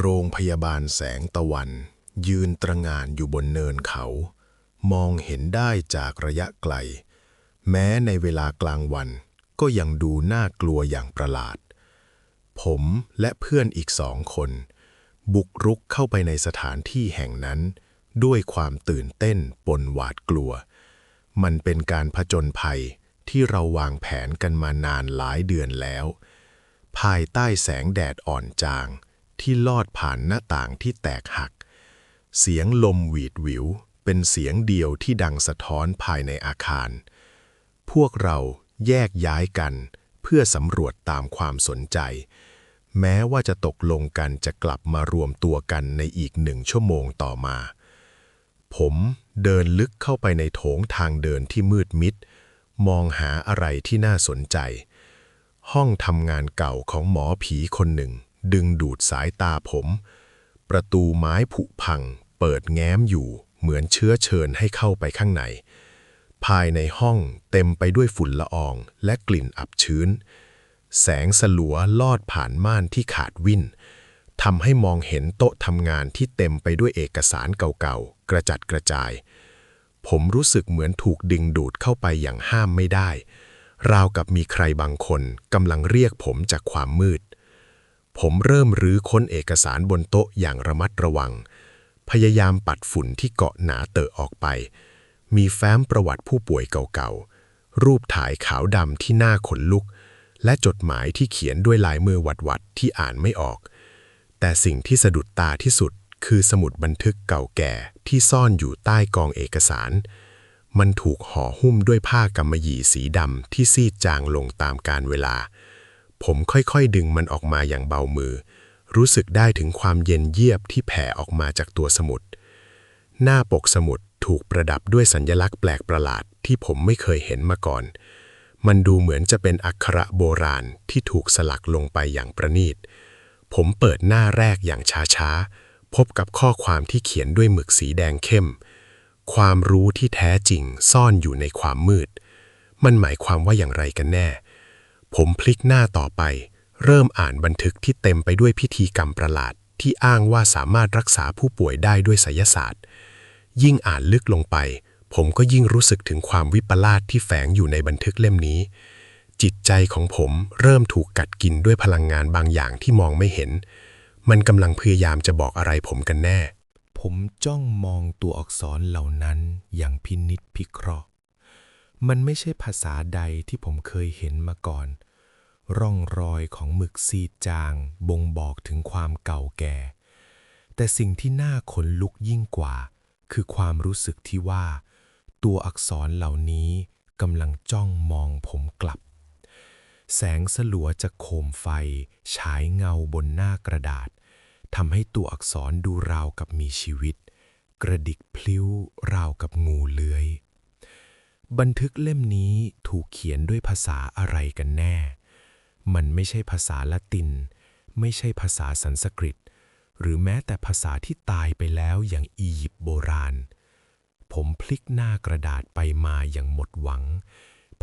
โรงพยาบาลแสงตะวัน ยืนตระงานอยู่บนเนินเขา มองเห็นได้จากระยะไกล แม้ในเวลากลางวันก็ยังดูน่ากลัวอย่างประหลาด ผมและเพื่อนอีกสองคน บุกรุกเข้าไปในสถานที่แห่งนั้น ด้วยความตื่นเต้นปนหวาดกลัว มันเป็นการผจญภัยที่เราวางแผนกันมานานหลายเดือนแล้ว ภายใต้แสงแดดอ่อนจาง ที่ลอดผ่านหน้าต่างที่แตกหัก เสียงลมหวีดหวิว เป็นเสียงเดียวที่ดังสะท้อนภายในอาคาร พวกเราแยกย้ายกัน เพื่อสำรวจตามความสนใจ แม้ว่าจะตกลงกันจะกลับมารวมตัวกันในอีกหนึ่งชั่วโมงต่อมา ผมเดินลึกเข้าไปในโถงทางเดินที่มืดมิด มองหาอะไรที่น่าสนใจ ห้องทำงานเก่าของหมอผีคนหนึ่ง ดึงดูดสายตาผม ประตูไม้ผุพัง เปิดแง้มอยู่ เหมือนเชื้อเชิญให้เข้าไปข้างใน ภายในห้องเต็มไปด้วยฝุ่นละอองและกลิ่นอับชื้น แสงสลัวลอดผ่านม่านที่ขาดวินทำให้มองเห็นโต๊ะทำงานที่เต็มไปด้วยเอกสารเก่าๆ กระจัดกระจาย ผมรู้สึกเหมือนถูกดึงดูดเข้าไปอย่างห้ามไม่ได้ ราวกับมีใครบางคนกำลังเรียกผมจากความมืด ผมเริ่มรื้อค้นเอกสารบนโต๊ะอย่างระมัดระวัง พยายามปัดฝุ่นที่เกาะหนาเตอะออกไป มีแฟ้มประวัติผู้ป่วยเก่าๆ รูปถ่ายขาวดำที่หน้าขนลุก และจดหมายที่เขียนด้วยลายมือหวัดๆที่อ่านไม่ออก แต่สิ่งที่สะดุดตาที่สุดคือสมุดบันทึกเก่าแก่ที่ซ่อนอยู่ใต้กองเอกสาร มันถูกห่อหุ้มด้วยผ้ากำมะหยี่สีดำที่ซีดจางลงตามกาลเวลา ผมค่อยๆดึงมันออกมาอย่างเบามือ รู้สึกได้ถึงความเย็นเยียบที่แผ่ออกมาจากตัวสมุด หน้าปกสมุดถูกประดับด้วยสัญลักษณ์แปลกประหลาดที่ผมไม่เคยเห็นมาก่อน มันดูเหมือนจะเป็นอักขระโบราณที่ถูกสลักลงไปอย่างประณีต ผมเปิดหน้าแรกอย่างช้าๆ พบกับข้อความที่เขียนด้วยหมึกสีแดงเข้ม ความรู้ที่แท้จริงซ่อนอยู่ในความมืด มันหมายความว่าอย่างไรกันแน่ ผมพลิกหน้าต่อไป เริ่มอ่านบันทึกที่เต็มไปด้วยพิธีกรรมประหลาด ที่อ้างว่าสามารถรักษาผู้ป่วยได้ด้วยไสยศาสตร์ ยิ่งอ่านลึกลงไป ผมก็ยิ่งรู้สึกถึงความวิปลาสที่แฝงอยู่ในบันทึกเล่มนี้ จิตใจของผมเริ่มถูกกัดกินด้วยพลังงานบางอย่างที่มองไม่เห็น มันกำลังพยายามจะบอกอะไรผมกันแน่ ผมจ้องมองตัวอักษรเหล่านั้นอย่างพินิษพิเคราะห์ มันไม่ใช่ภาษาใดที่ผมเคยเห็นมาก่อน ร่องรอยของหมึกซีดจางบ่งบอกถึงความเก่าแก่ แต่สิ่งที่น่าขนลุกยิ่งกว่า คือความรู้สึกที่ว่า ตัวอักษรเหล่านี้กำลังจ้องมองผมกลับ แสงสลัวจากโคมไฟ ฉายเงาบนหน้ากระดาษทำให้ตัวอักษรดูราวกับมีชีวิต กระดิกพลิ้วราวกับงูเลื้อย บันทึกเล่มนี้ถูกเขียนด้วยภาษาอะไรกันแน่ มันไม่ใช่ภาษาละติน ไม่ใช่ภาษาสันสกฤต หรือแม้แต่ภาษาที่ตายไปแล้วอย่างอียิปต์โบราณ ผมพลิกหน้ากระดาษไปมาอย่างหมดหวัง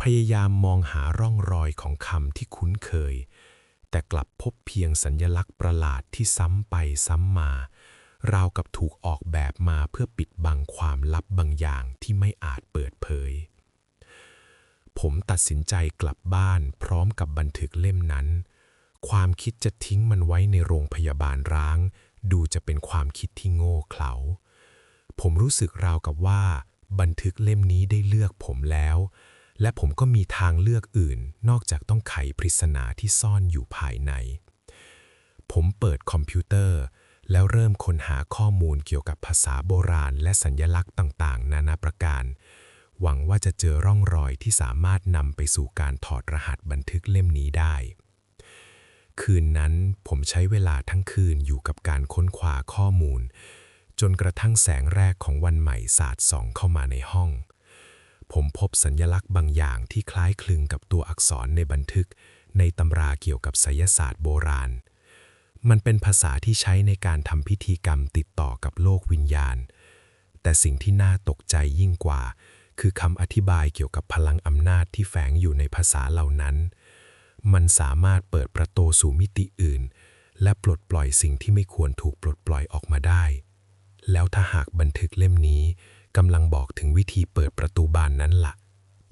พยายามมองหาร่องรอยของคำที่คุ้นเคย แต่กลับพบเพียงสัญญลักษณ์ประหลาดที่ซ้ำไปซ้ำมาราวกับถูกออกแบบมาเพื่อปิดบังความลับบางอย่างที่ไม่อาจเปิดเผย ผมตัดสินใจกลับบ้านพร้อมกับบันทึกเล่มนั้น ความคิดจะทิ้งมันไว้ในโรงพยาบาลร้าง ดูจะเป็นความคิดที่โง่เขลา ผมรู้สึกราวกับว่า บันทึกเล่มนี้ได้เลือกผมแล้ว และผมก็มีทางเลือกอื่น นอกจากต้องไขปริศนาที่ซ่อนอยู่ภายใน ผมเปิดคอมพิวเตอร์ แล้วเริ่มค้นหาข้อมูลเกี่ยวกับภาษาโบราณ และสัญญลักษณ์ต่าง ๆ นานาประการ หวังว่าจะเจอร่องรอยที่สามารถนำไปสู่การถอดรหัสบันทึกเล่มนี้ได้ คืนนั้นผมใช้เวลาทั้งคืนอยู่กับการค้นคว้าข้อมูล จนกระทั่งแสงแรกของวันใหม่สาดส่องเข้ามาในห้อง ผมพบสัญญลักษณ์บางอย่างที่คล้ายคลึงกับตัวอักษรในบันทึก ในตำราเกี่ยวกับไสยศาสตร์โบราณ มันเป็นภาษาที่ใช้ในการทำพิธีกรรมติดต่อกับโลกวิญญาณ แต่สิ่งที่น่าตกใจยิ่งกว่า คือคำอธิบายเกี่ยวกับพลังอำนาจที่แฝงอยู่ในภาษาเหล่านั้น มันสามารถเปิดประตูสู่มิติอื่น และปลดปล่อยสิ่งที่ไม่ควรถูกปลดปล่อยออกมาได้ แล้วถ้าหากบันทึกเล่มนี้กำลังบอกถึงวิธีเปิดประตูบานนั้นละ่ะ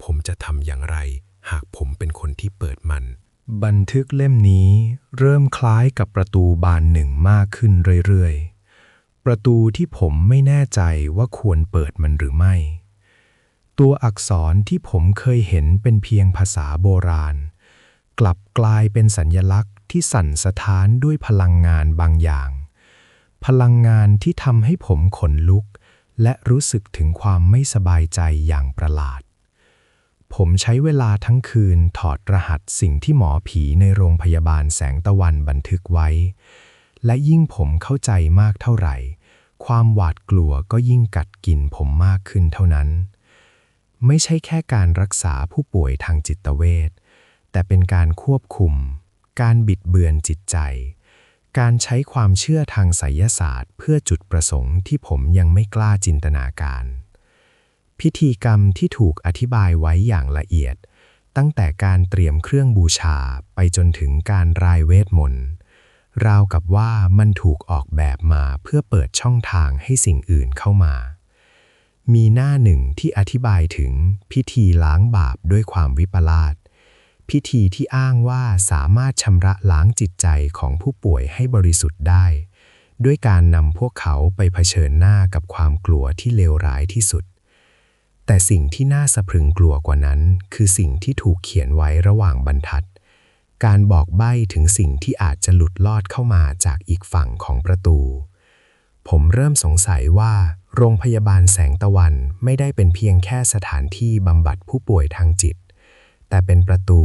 ผมจะทำอย่างไร หากผมเป็นคนที่เปิดมัน บันทึกเล่มนี้เริ่มคล้ายกับประตูบานหนึ่งมากขึ้นเรื่อยๆ ประตูที่ผมไม่แน่ใจว่าควรเปิดมันหรือไม่ ตัวอักษรที่ผมเคยเห็นเป็นเพียงภาษาโบราณ กลับกลายเป็นสัญญลักษณ์ที่สั่นสะท้านด้วยพลังงานบางอย่าง พลังงานที่ทำให้ผมขนลุก และรู้สึกถึงความไม่สบายใจอย่างประหลาด ผมใช้เวลาทั้งคืนถอดรหัสสิ่งที่หมอผีในโรงพยาบาลแสงตะวันบันทึกไว้ และยิ่งผมเข้าใจมากเท่าไหร่ ความหวาดกลัวก็ยิ่งกัดกินผมมากขึ้นเท่านั้น ไม่ใช่แค่การรักษาผู้ป่วยทางจิตเวชแต่เป็นการควบคุม การบิดเบือนจิตใจ การใช้ความเชื่อทางไสยศาสตร์ เพื่อจุดประสงค์ที่ผมยังไม่กล้าจินตนาการ พิธีกรรมที่ถูกอธิบายไว้อย่างละเอียด ตั้งแต่การเตรียมเครื่องบูชาไปจนถึงการรายเวทมนต์ราวกับว่ามันถูกออกแบบมาเพื่อเปิดช่องทางให้สิ่งอื่นเข้ามา มีหน้าหนึ่งที่อธิบายถึงพิธีล้างบาปด้วยความวิปลาส พิธีที่อ้างว่าสามารถชำระล้างจิตใจของผู้ป่วยให้บริสุทธิ์ได้ ด้วยการนำพวกเขาไปเผชิญหน้ากับความกลัวที่เลวร้ายที่สุด แต่สิ่งที่น่าสะพรึงกลัวกว่านั้น คือสิ่งที่ถูกเขียนไว้ระหว่างบรรทัด การบอกใบ้ถึงสิ่งที่อาจจะหลุดลอดเข้ามาจากอีกฝั่งของประตู ผมเริ่มสงสัยว่า โรงพยาบาลแสงตะวันไม่ได้เป็นเพียงแค่สถานที่บำบัดผู้ป่วยทางจิต แต่เป็นประตู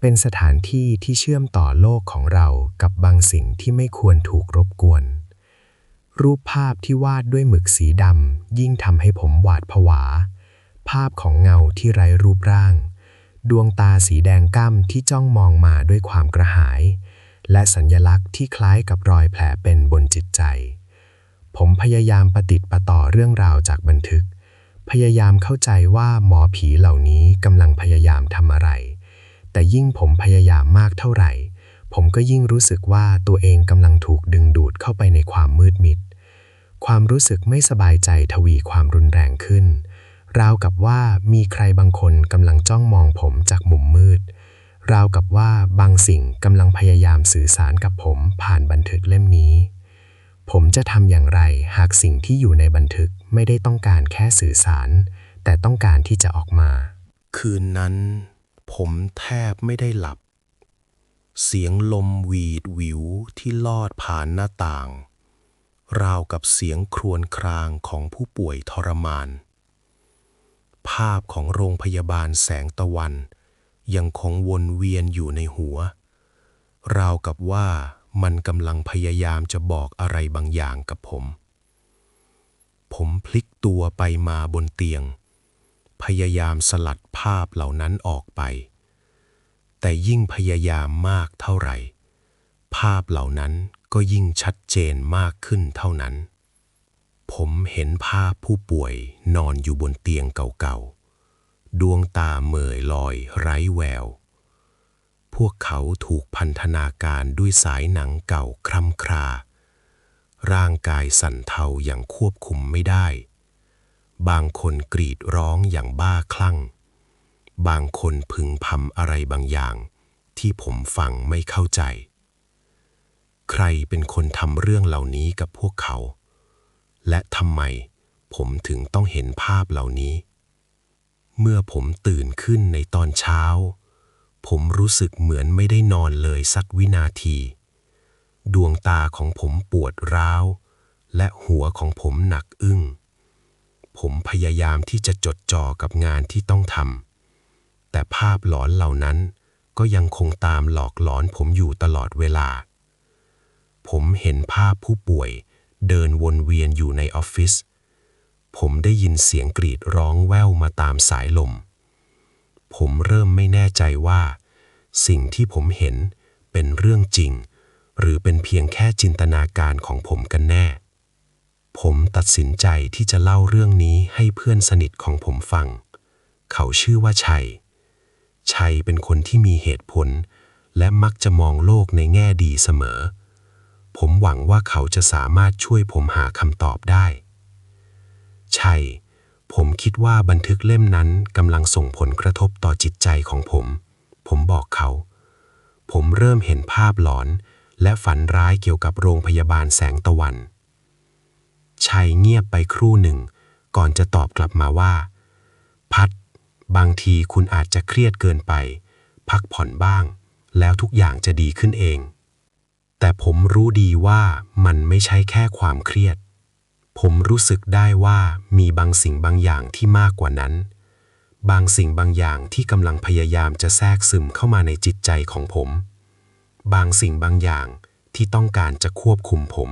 เป็นสถานที่ที่เชื่อมต่อโลกของเรากับบางสิ่งที่ไม่ควรถูกรบกวน รูปภาพที่วาดด้วยหมึกสีดำยิ่งทำให้ผมหวาดผวา ภาพของเงาที่ไร้รูปร่าง ดวงตาสีแดงก้ำที่จ้องมองมาด้วยความกระหาย และสัญญลักษณ์ที่คล้ายกับรอยแผลเป็นบนจิตใจ ผมพยายามประติดประต่อเรื่องราวจากบันทึก พยายามเข้าใจว่าหมอผีเหล่านี้กำลังพยายามทำอะไร แต่ยิ่งผมพยายามมากเท่าไหร่ ผมก็ยิ่งรู้สึกว่าตัวเองกำลังถูกดึงดูดเข้าไปในความมืดมิด ความรู้สึกไม่สบายใจทวีความรุนแรงขึ้น ราวกับว่ามีใครบางคนกำลังจ้องมองผมจากมุมมืด ราวกับว่าบางสิ่งกำลังพยายามสื่อสารกับผมผ่านบันทึกเล่มนี้ ผมจะทำอย่างไรหากสิ่งที่อยู่ในบันทึกไม่ได้ต้องการแค่สื่อสาร แต่ต้องการที่จะออกมา คืนนั้น ผมแทบไม่ได้หลับ เสียงลมหวีดหวิวที่ลอดผ่านหน้าต่าง ราวกับเสียงครวญครางของผู้ป่วยทรมาน ภาพของโรงพยาบาลแสงตะวัน ยังคงวนเวียนอยู่ในหัว ราวกับว่า มันกำลังพยายามจะบอกอะไรบางอย่างกับผม ผมพลิกตัวไปมาบนเตียง พยายามสลัดภาพเหล่านั้นออกไป แต่ยิ่งพยายามมากเท่าไหร่ ภาพเหล่านั้นก็ยิ่งชัดเจนมากขึ้นเท่านั้น ผมเห็นภาพผู้ป่วยนอนอยู่บนเตียงเก่าๆ ดวงตาเหม่อลอยไร้แวว พวกเขาถูกพันธนาการด้วยสายหนังเก่าคร่ำครา ร่างกายสั่นเทาอย่างควบคุมไม่ได้ บางคนกรีดร้องอย่างบ้าคลั่ง บางคนพึงพำอะไรบางอย่าง ที่ผมฟังไม่เข้าใจ ใครเป็นคนทำเรื่องเหล่านี้กับพวกเขา และทำไมผมถึงต้องเห็นภาพเหล่านี้ เมื่อผมตื่นขึ้นในตอนเช้า ผมรู้สึกเหมือนไม่ได้นอนเลยสักวินาที ดวงตาของผมปวดร้าว และหัวของผมหนักอึ้ง ผมพยายามที่จะจดจ่อกับงานที่ต้องทำ แต่ภาพหลอนเหล่านั้นก็ยังคงตามหลอกหลอนผมอยู่ตลอดเวลา ผมเห็นภาพผู้ป่วยเดินวนเวียนอยู่ในออฟฟิศ ผมได้ยินเสียงกรีดร้องแว่วมาตามสายลม ผมเริ่มไม่แน่ใจว่า สิ่งที่ผมเห็นเป็นเรื่องจริง หรือเป็นเพียงแค่จินตนาการของผมกันแน่ ผมตัดสินใจที่จะเล่าเรื่องนี้ให้เพื่อนสนิทของผมฟัง เขาชื่อว่าชัย ชัยเป็นคนที่มีเหตุผล และมักจะมองโลกในแง่ดีเสมอ ผมหวังว่าเขาจะสามารถช่วยผมหาคำตอบได้ใช่ ผมคิดว่าบันทึกเล่มนั้นกำลังส่งผลกระทบต่อจิตใจของผม ผมบอกเขา ผมเริ่มเห็นภาพหลอน และฝันร้ายเกี่ยวกับโรงพยาบาลแสงตะวัน ชัยเงียบไปครู่หนึ่ง ก่อนจะตอบกลับมาว่า พัด บางทีคุณอาจจะเครียดเกินไป พักผ่อนบ้าง แล้วทุกอย่างจะดีขึ้นเอง แต่ผมรู้ดีว่ามันไม่ใช่แค่ความเครียด ผมรู้สึกได้ว่ามีบางสิ่งบางอย่างที่มากกว่านั้น บางสิ่งบางอย่างที่กำลังพยายามจะแทรกซึมเข้ามาในจิตใจของผม บางสิ่งบางอย่างที่ต้องการจะควบคุมผม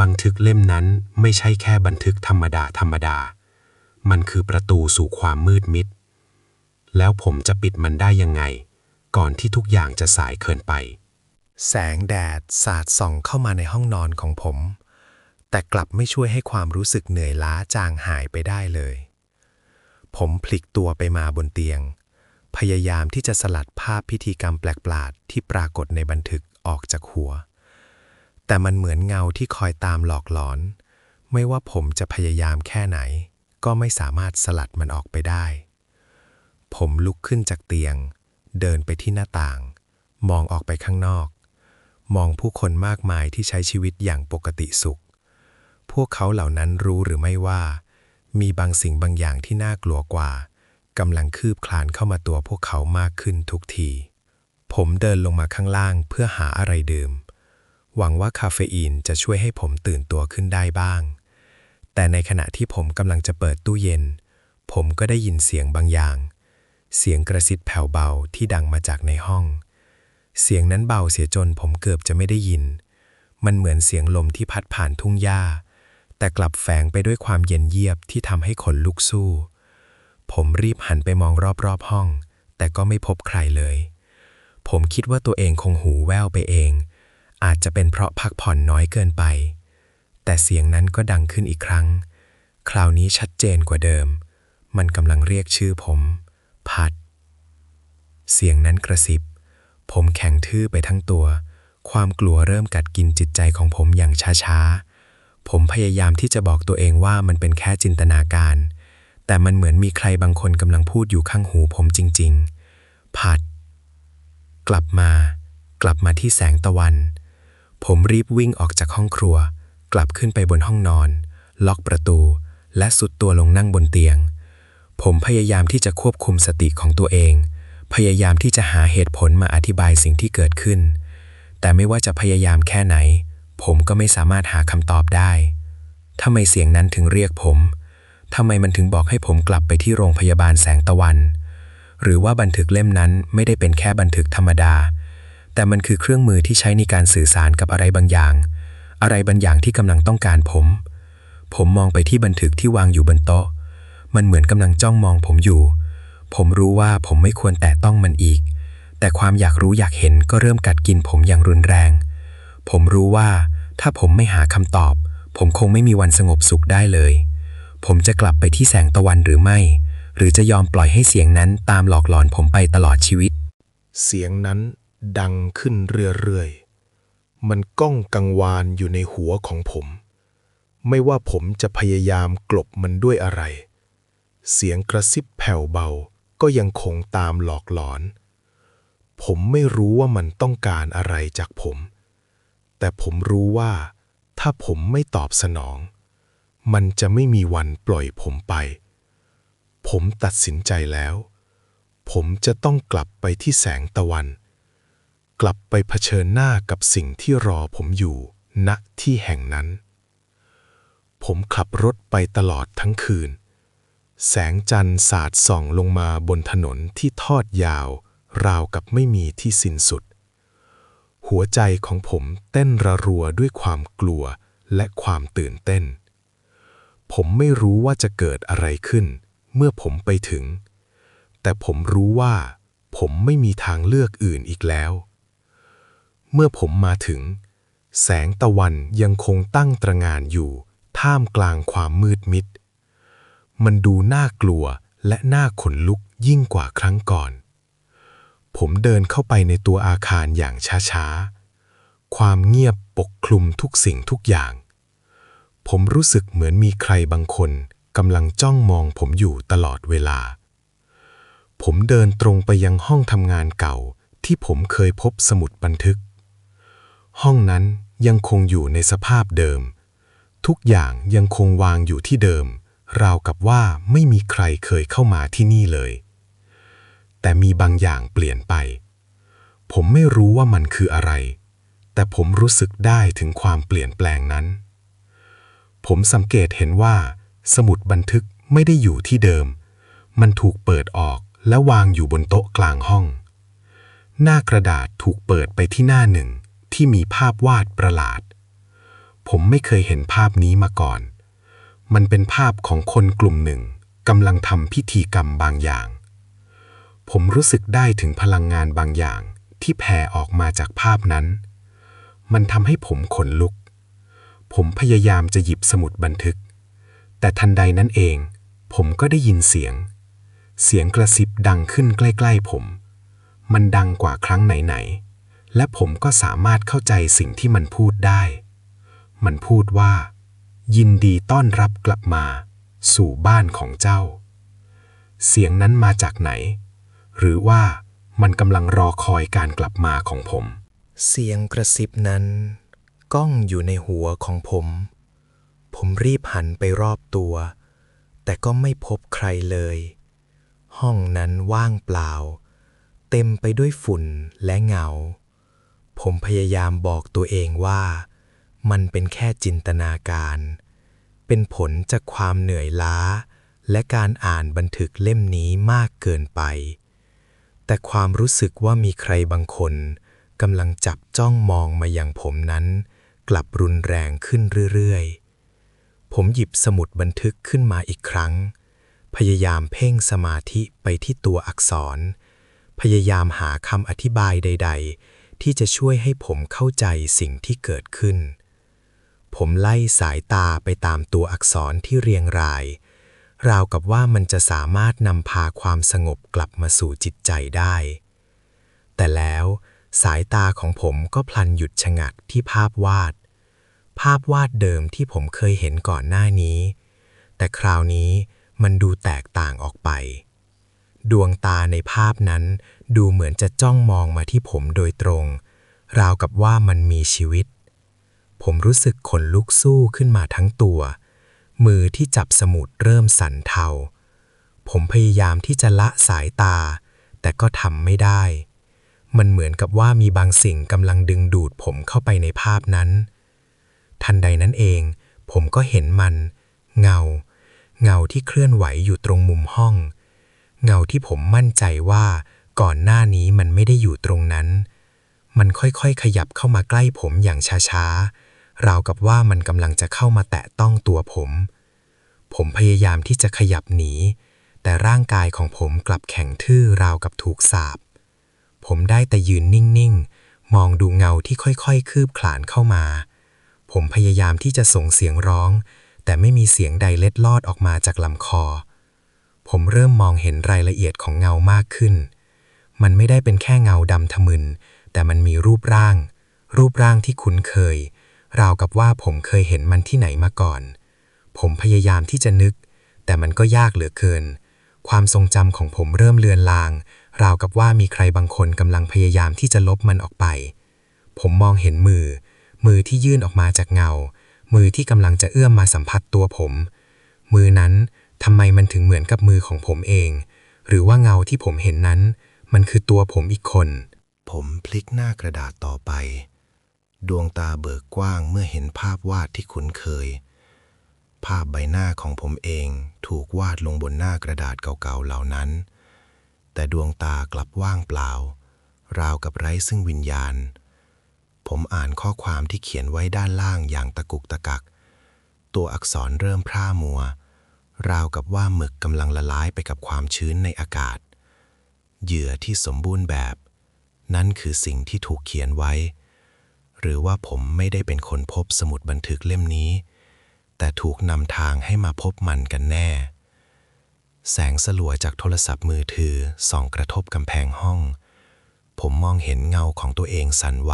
บันทึกเล่มนั้นไม่ใช่แค่บันทึกธรรมดาธรรมดา มันคือประตูสู่ความมืดมิด แล้วผมจะปิดมันได้ยังไง ก่อนที่ทุกอย่างจะสายเกินไป แสงแดดสาดส่องเข้ามาในห้องนอนของผม แต่กลับไม่ช่วยให้ความรู้สึกเหนื่อยล้าจางหายไปได้เลย ผมพลิกตัวไปมาบนเตียง พยายามที่จะสลัดภาพพิธีกรรมแปลกๆที่ปรากฏในบันทึกออกจากหัว แต่มันเหมือนเงาที่คอยตามหลอกหลอน ไม่ว่าผมจะพยายามแค่ไหน ก็ไม่สามารถสลัดมันออกไปได้ ผมลุกขึ้นจากเตียง เดินไปที่หน้าต่าง มองออกไปข้างนอก มองผู้คนมากมายที่ใช้ชีวิตอย่างปกติสุข พวกเขาเหล่านั้นรู้หรือไม่ว่า มีบางสิ่งบางอย่างที่น่ากลัวกว่ากำลังคืบคลานเข้ามาตัวพวกเขามากขึ้นทุกที ผมเดินลงมาข้างล่างเพื่อหาอะไรดื่ม หวังว่าคาเฟอีนจะช่วยให้ผมตื่นตัวขึ้นได้บ้าง แต่ในขณะที่ผมกำลังจะเปิดตู้เย็น ผมก็ได้ยินเสียงบางอย่าง เสียงกระซิบแผ่วเบาที่ดังมาจากในห้อง เสียงนั้นเบาเสียจนผมเกือบจะไม่ได้ยิน มันเหมือนเสียงลมที่พัดผ่านทุ่งหญ้า แต่กลับแฝงไปด้วยความเย็นเยียบที่ทำให้ขนลุกสู้ ผมรีบหันไปมองรอบๆห้อง แต่ก็ไม่พบใครเลย ผมคิดว่าตัวเองคงหูแว่วไปเอง อาจจะเป็นเพราะพักผ่อนน้อยเกินไป แต่เสียงนั้นก็ดังขึ้นอีกครั้ง คราวนี้ชัดเจนกว่าเดิม มันกำลังเรียกชื่อผม พัด เสียงนั้นกระซิบ ผมแข็งทื่อไปทั้งตัว ความกลัวเริ่มกัดกินจิตใจของผมอย่างช้าๆ ผมพยายามที่จะบอกตัวเองว่ามันเป็นแค่จินตนาการ แต่มันเหมือนมีใครบางคนกำลังพูดอยู่ข้างหูผมจริงๆพัด กลับมา กลับมาที่แสงตะวัน ผมรีบวิ่งออกจากห้องครัว กลับขึ้นไปบนห้องนอน ล็อกประตู และสุดตัวลงนั่งบนเตียง ผมพยายามที่จะควบคุมสติของตัวเอง พยายามที่จะหาเหตุผลมาอธิบายสิ่งที่เกิดขึ้น แต่ไม่ว่าจะพยายามแค่ไหน ผมก็ไม่สามารถหาคำตอบได้ทำไมเสียงนั้นถึงเรียกผมทำไมมันถึงบอกให้ผมกลับไปที่โรงพยาบาลแสงตะวัน หรือว่าบันทึกเล่มนั้นไม่ได้เป็นแค่บันทึกธรรมดา แต่มันคือเครื่องมือที่ใช้ในการสื่อสารกับอะไรบางอย่าง อะไรบางอย่างที่กำลังต้องการผม ผมมองไปที่บันทึกที่วางอยู่บนโต๊ะ มันเหมือนกำลังจ้องมองผมอยู่ ผมรู้ว่าผมไม่ควรแตะต้องมันอีก แต่ความอยากรู้อยากเห็นก็เริ่มกัดกินผมอย่างรุนแรง ผมรู้ว่าถ้าผมไม่หาคำตอบ ผมคงไม่มีวันสงบสุขได้เลย ผมจะกลับไปที่แสงตะวันหรือไม่ หรือจะยอมปล่อยให้เสียงนั้นตามหลอกหลอนผมไปตลอดชีวิต เสียงนั้นดังขึ้นเรื่อยๆ มันก้องกังวานอยู่ในหัวของผม ไม่ว่าผมจะพยายามกลบมันด้วยอะไร เสียงกระซิบแผ่วเบาก็ยังคงตามหลอกหลอน ผมไม่รู้ว่ามันต้องการอะไรจากผม แต่ผมรู้ว่า ถ้าผมไม่ตอบสนอง มันจะไม่มีวันปล่อยผมไป ผมตัดสินใจแล้ว ผมจะต้องกลับไปที่แสงตะวัน กลับไปเผชิญหน้ากับสิ่งที่รอผมอยู่ณที่แห่งนั้น ผมขับรถไปตลอดทั้งคืน แสงจันทร์สาดส่องลงมาบนถนนที่ทอดยาว ราวกับไม่มีที่สิ้นสุด หัวใจของผมเต้นระรัวด้วยความกลัวและความตื่นเต้น ผมไม่รู้ว่าจะเกิดอะไรขึ้น เมื่อผมไปถึง แต่ผมรู้ว่า ผมไม่มีทางเลือกอื่นอีกแล้ว เมื่อผมมาถึง แสงตะวันยังคงตั้งตระงานอยู่ ท่ามกลางความมืดมิด มันดูน่ากลัวและน่าขนลุกยิ่งกว่าครั้งก่อน ผมเดินเข้าไปในตัวอาคารอย่างช้าๆ ความเงียบปกคลุมทุกสิ่งทุกอย่าง ผมรู้สึกเหมือนมีใครบางคนกำลังจ้องมองผมอยู่ตลอดเวลา ผมเดินตรงไปยังห้องทำงานเก่าที่ผมเคยพบสมุดบันทึก ห้องนั้นยังคงอยู่ในสภาพเดิม ทุกอย่างยังคงวางอยู่ที่เดิม ราวกับว่าไม่มีใครเคยเข้ามาที่นี่เลย แต่มีบางอย่างเปลี่ยนไป ผมไม่รู้ว่ามันคืออะไร แต่ผมรู้สึกได้ถึงความเปลี่ยนแปลงนั้น ผมสังเกตเห็นว่า สมุดบันทึกไม่ได้อยู่ที่เดิม มันถูกเปิดออกและวางอยู่บนโต๊ะกลางห้อง หน้ากระดาษถูกเปิดไปที่หน้าหนึ่งที่มีภาพวาดประหลาด ผมไม่เคยเห็นภาพนี้มาก่อน มันเป็นภาพของคนกลุ่มหนึ่งกำลังทำพิธีกรรมบางอย่าง ผมรู้สึกได้ถึงพลังงานบางอย่างที่แผ่ออกมาจากภาพนั้น มันทำให้ผมขนลุก ผมพยายามจะหยิบสมุดบันทึก แต่ทันใดนั้นเอง ผมก็ได้ยินเสียง เสียงกระซิบดังขึ้นใกล้ ๆ ผม มันดังกว่าครั้งไหน ๆ และผมก็สามารถเข้าใจสิ่งที่มันพูดได้ มันพูดว่า ยินดีต้อนรับกลับมา สู่บ้านของเจ้า เสียงนั้นมาจากไหน หรือว่ามันกำลังรอคอยการกลับมาของผม เสียงกระซิบนั้น ก้องอยู่ในหัวของผม ผมรีบหันไปรอบตัว แต่ก็ไม่พบใครเลย ห้องนั้นว่างเปล่า เต็มไปด้วยฝุ่นและเงา ผมพยายามบอกตัวเองว่า มันเป็นแค่จินตนาการ เป็นผลจากความเหนื่อยล้า และการอ่านบันทึกเล่มนี้มากเกินไป แต่ความรู้สึกว่ามีใครบางคนกำลังจับจ้องมองมาอย่างผมนั้น กลับรุนแรงขึ้นเรื่อยๆ ผมหยิบสมุดบันทึกขึ้นมาอีกครั้ง พยายามเพ่งสมาธิไปที่ตัวอักษร พยายามหาคำอธิบายใด ๆ ที่จะช่วยให้ผมเข้าใจสิ่งที่เกิดขึ้น ผมไล่สายตาไปตามตัวอักษรที่เรียงราย ราวกับว่ามันจะสามารถนำพาความสงบกลับมาสู่จิตใจได้ แต่แล้วสายตาของผมก็พลันหยุดชะงักที่ภาพวาด ภาพวาดเดิมที่ผมเคยเห็นก่อนหน้านี้ แต่คราวนี้มันดูแตกต่างออกไป ดวงตาในภาพนั้นดูเหมือนจะจ้องมองมาที่ผมโดยตรง ราวกับว่ามันมีชีวิต ผมรู้สึกขนลุกสู้ขึ้นมาทั้งตัว มือที่จับสมุดเริ่มสั่นเทา ผมพยายามที่จะละสายตา แต่ก็ทำไม่ได้ มันเหมือนกับว่ามีบางสิ่งกำลังดึงดูดผมเข้าไปในภาพนั้น ทันใดนั้นเอง ผมก็เห็นมัน เงา เงาที่เคลื่อนไหวอยู่ตรงมุมห้อง เงาที่ผมมั่นใจว่าก่อนหน้านี้มันไม่ได้อยู่ตรงนั้น มันค่อยๆ ขยับเข้ามาใกล้ผมอย่างช้าๆ ราวกับว่ามันกำลังจะเข้ามาแตะต้องตัวผม ผมพยายามที่จะขยับหนี แต่ร่างกายของผมกลับแข็งทื่อราวกับถูกสาบ ผมได้แต่ยืนนิ่งๆ มองดูเงาที่ค่อยๆ คืบคลานเข้ามา ผมพยายามที่จะส่งเสียงร้อง แต่ไม่มีเสียงใดเล็ดลอดออกมาจากลำคอ ผมเริ่มมองเห็นรายละเอียดของเงามากขึ้น มันไม่ได้เป็นแค่เงาดำทะมึน แต่มันมีรูปร่าง รูปร่างที่คุ้นเคย ราวกับว่าผมเคยเห็นมันที่ไหนมาก่อน ผมพยายามที่จะนึก แต่มันก็ยากเหลือเกิน ความทรงจำของผมเริ่มเลือนลาง ราวกับว่ามีใครบางคนกำลังพยายามที่จะลบมันออกไป ผมมองเห็นมือ มือที่ยื่นออกมาจากเงา มือที่กำลังจะเอื้อมมาสัมผัสตัวผม มือนั้นทำไมมันถึงเหมือนกับมือของผมเอง หรือว่าเงาที่ผมเห็นนั้น มันคือตัวผมอีกคน ผมพลิกหน้ากระดาษต่อไป ดวงตาเบิกกว้างเมื่อเห็นภาพวาดที่คุ้นเคย ภาพใบหน้าของผมเองถูกวาดลงบนหน้ากระดาษเก่าๆเหล่านั้น แต่ดวงตากลับว่างเปล่า ราวกับไร้ซึ่งวิญญาณ ผมอ่านข้อความที่เขียนไว้ด้านล่างอย่างตะกุกตะกัก ตัวอักษรเริ่มพร่ามัว ราวกับว่าหมึกกำลังละลายไปกับความชื้นในอากาศ เหยื่อที่สมบูรณ์แบบ นั่นคือสิ่งที่ถูกเขียนไว้ หรือว่าผมไม่ได้เป็นคนพบสมุดบันทึกเล่มนี้ แต่ถูกนำทางให้มาพบมันกันแน่ แสงสลัวจากโทรศัพท์มือถือส่องกระทบกำแพงห้อง ผมมองเห็นเงาของตัวเองสั่นไหว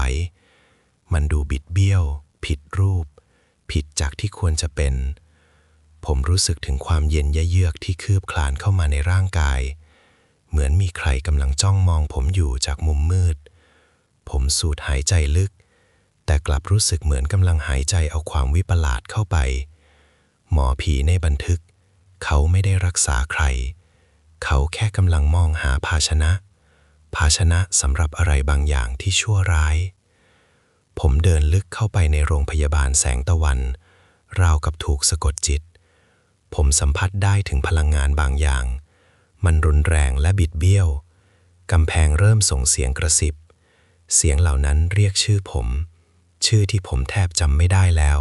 มันดูบิดเบี้ยว ผิดรูป ผิดจากที่ควรจะเป็น ผมรู้สึกถึงความเย็นยะเยือกที่คืบคลานเข้ามาในร่างกาย เหมือนมีใครกำลังจ้องมองผมอยู่จากมุมมืด ผมสูดหายใจลึก แต่กลับรู้สึกเหมือนกำลังหายใจเอาความวิปลาสเข้าไป หมอผีในบันทึก เขาไม่ได้รักษาใคร เขาแค่กำลังมองหาภาชนะ ภาชนะสำหรับอะไรบางอย่างที่ชั่วร้าย ผมเดินลึกเข้าไปในโรงพยาบาลแสงตะวัน ราวกับถูกสะกดจิต ผมสัมผัสได้ถึงพลังงานบางอย่าง มันรุนแรงและบิดเบี้ยวกำแพงเริ่มส่งเสียงกระซิบ เสียงเหล่านั้นเรียกชื่อผม ชื่อที่ผมแทบจำไม่ได้แล้ว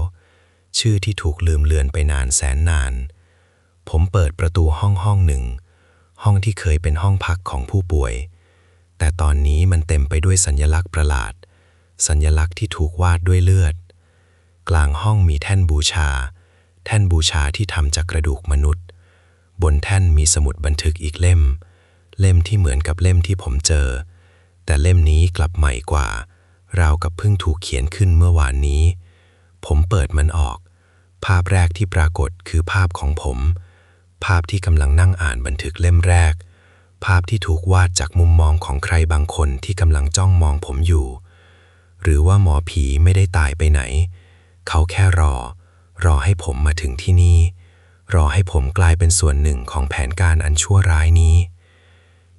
ชื่อที่ถูกลืมเลือนไปนานแสนนาน ผมเปิดประตูห้องห้องหนึ่ง ห้องที่เคยเป็นห้องพักของผู้ป่วย แต่ตอนนี้มันเต็มไปด้วยสัญลักษณ์ประหลาด สัญลักษณ์ที่ถูกวาดด้วยเลือด กลางห้องมีแท่นบูชา แท่นบูชาที่ทำจากกระดูกมนุษย์ บนแท่นมีสมุดบันทึกอีกเล่ม เล่มที่เหมือนกับเล่มที่ผมเจอ แต่เล่มนี้กลับใหม่กว่า ราวกับเพิ่งถูกเขียนขึ้นเมื่อวานนี้ ผมเปิดมันออก ภาพแรกที่ปรากฏคือภาพของผม ภาพที่กำลังนั่งอ่านบันทึกเล่มแรก ภาพที่ถูกวาดจากมุมมองของใครบางคนที่กำลังจ้องมองผมอยู่ หรือว่าหมอผีไม่ได้ตายไปไหน เขาแค่รอ รอให้ผมมาถึงที่นี่ รอให้ผมกลายเป็นส่วนหนึ่งของแผนการอันชั่วร้ายนี้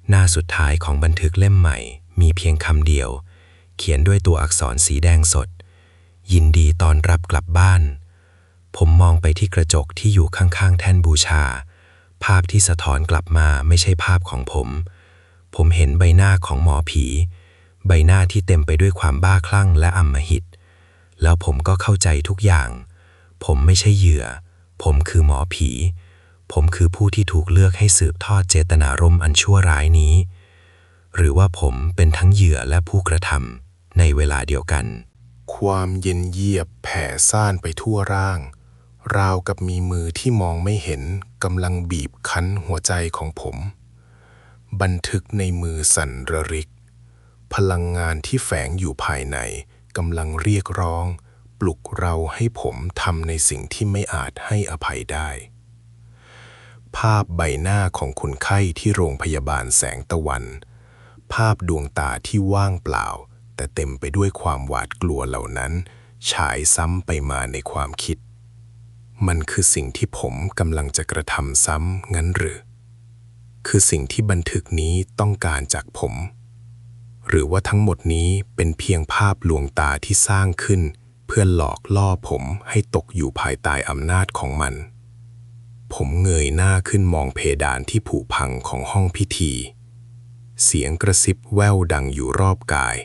หน้าสุดท้ายของบันทึกเล่มใหม่มีเพียงคำเดียว ขียนด้วยตัวอักษรสีแดงสด ยินดีตอนรับกลับบ้าน ผมมองไปที่กระจกที่อยู่ข้างๆ แท่นบูชา ภาพที่สะท้อนกลับมาไม่ใช่ภาพของผม ผมเห็นใบหน้าของหมอผี ใบหน้าที่เต็มไปด้วยความบ้าคลั่งและอำมหิต แล้วผมก็เข้าใจทุกอย่าง ผมไม่ใช่เหยื่อ ผมคือหมอผี ผมคือผู้ที่ถูกเลือกให้สืบทอดเจตนารมณ์อันชั่วร้ายนี้หรือว่าผมเป็นทั้งเหยื่อและผู้กระทำ ในเวลาเดียวกัน ความเย็นเยียบแผ่ซ่านไปทั่วร่าง ราวกับมีมือที่มองไม่เห็นกำลังบีบคั้นหัวใจของผม บันทึกในมือสั่นระริก พลังงานที่แฝงอยู่ภายในกำลังเรียกร้อง ปลุกเราให้ผมทำในสิ่งที่ไม่อาจให้อภัยได้ ภาพใบหน้าของคนไข้ที่โรงพยาบาลแสงตะวัน ภาพดวงตาที่ว่างเปล่า แต่เต็มไปด้วยความหวาดกลัวเหล่านั้น ฉายซ้ำไปมาในความคิด มันคือสิ่งที่ผมกำลังจะกระทำซ้ำงั้นหรือ คือสิ่งที่บันทึกนี้ต้องการจากผม หรือว่าทั้งหมดนี้เป็นเพียงภาพลวงตาที่สร้างขึ้น เพื่อหลอกล่อผมให้ตกอยู่ภายใต้อำนาจของมัน ผมเงยหน้าขึ้นมองเพดานที่ผุพังของห้องพิธี เสียงกระซิบแว่วดังอยู่รอบกาย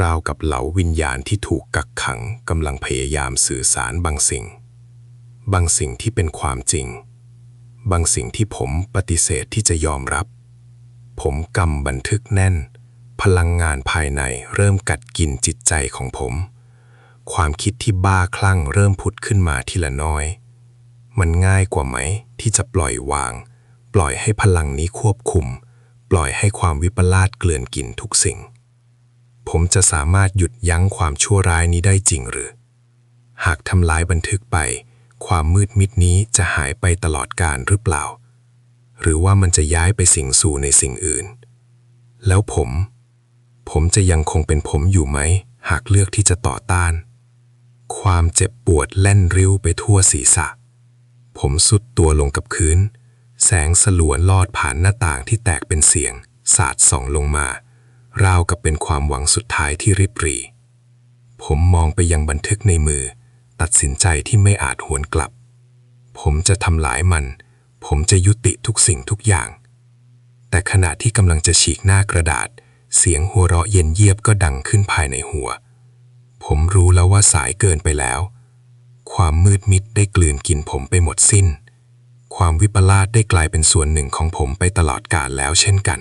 ราวกับเหลาวิญญาณที่ถูกกักขังกำลังพยายามสื่อสารบางสิ่ง บางสิ่งที่เป็นความจริง บางสิ่งที่ผมปฏิเสธที่จะยอมรับ ผมกำบันทึกแน่น พลังงานภายในเริ่มกัดกินจิตใจของผม ความคิดที่บ้าคลั่งเริ่มผุดขึ้นมาทีละน้อย มันง่ายกว่าไหมที่จะปล่อยวาง ปล่อยให้พลังนี้ควบคุม ปล่อยให้ความวิปลาสเกลื่อนกินทุกสิ่ง ผมจะสามารถหยุดยั้งความชั่วร้ายนี้ได้จริงหรือ หากทำลายบันทึกไป ความมืดมิดนี้จะหายไปตลอดกาลหรือเปล่า หรือว่ามันจะย้ายไปสิงสู่ในสิ่งอื่น แล้วผม ผมจะยังคงเป็นผมอยู่ไหม หากเลือกที่จะต่อต้าน ความเจ็บปวดแล่นริ้วไปทั่วศีรษะ ผมสุดตัวลงกับพื้น แสงสลัวลอดผ่านหน้าต่างที่แตกเป็นเสียง สาดส่องลงมา ราวกับเป็นความหวังสุดท้ายที่ริบหรี่ ผมมองไปยังบันทึกในมือ ตัดสินใจที่ไม่อาจหวนกลับ ผมจะทำลายมัน ผมจะยุติทุกสิ่งทุกอย่าง แต่ขณะที่กำลังจะฉีกหน้ากระดาษ เสียงหัวเราะเย็นเยียบก็ดังขึ้นภายในหัว ผมรู้แล้วว่าสายเกินไปแล้ว ความมืดมิดได้กลืนกินผมไปหมดสิ้น ความวิปลาสได้กลายเป็นส่วนหนึ่งของผมไปตลอดกาลแล้วเช่นกัน